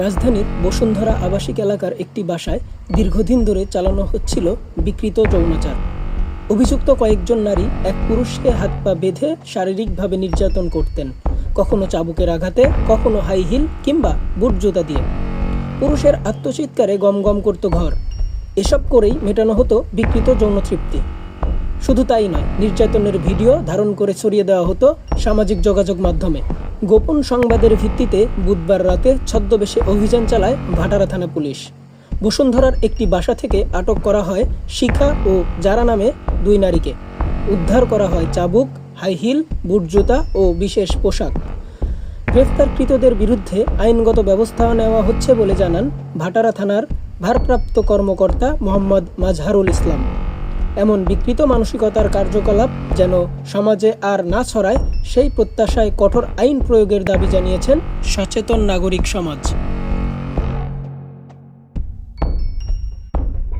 রাজধানীর বসুন্ধরা আবাসিক এলাকার একটি বাসায় দীর্ঘদিন ধরে চালানো হচ্ছিল বিকৃত যৌনাচার। অভিযুক্ত কয়েকজন নারী এক পুরুষকে হাত পা বেঁধে শারীরিকভাবে নির্যাতন করতেন, কখনো চাবুকের আঘাতে, কখনো হাই হিল কিংবা বুট জুতা দিয়ে। পুরুষের আত্মচিৎকারে গম গম করত ঘর। এসব করেই মেটানো হতো বিকৃত যৌন তৃপ্তি। শুধু তাই নয়, নির্যাতনের ভিডিও ধারণ করে ছড়িয়ে দেওয়া হতো সামাজিক যোগাযোগ মাধ্যমে। গোপন সংবাদের ভিত্তিতে বুধবার রাতে ছদ্মবেশে অভিযান চালায় ভাটারা থানা পুলিশ। বসুন্ধরার একটি বাসা থেকে আটক করা হয় শিখা ও জারা নামে দুই নারীকে। উদ্ধার করা হয় চাবুক, হাই হিল, বুট জুতা ও বিশেষ পোশাক। গ্রেফতারকৃতদের বিরুদ্ধে আইনগত ব্যবস্থা নেওয়া হচ্ছে বলে জানান ভাটারা থানার ভারপ্রাপ্ত কর্মকর্তা মোহাম্মদ মাজহারুল ইসলাম। এমন বিকৃত মানসিকতার কার্যকলাপ যেন সমাজে আর না ছড়ায়, সেই প্রত্যাশায় কঠোর আইন প্রয়োগের দাবি জানিয়েছেন সচেতন নাগরিক সমাজ।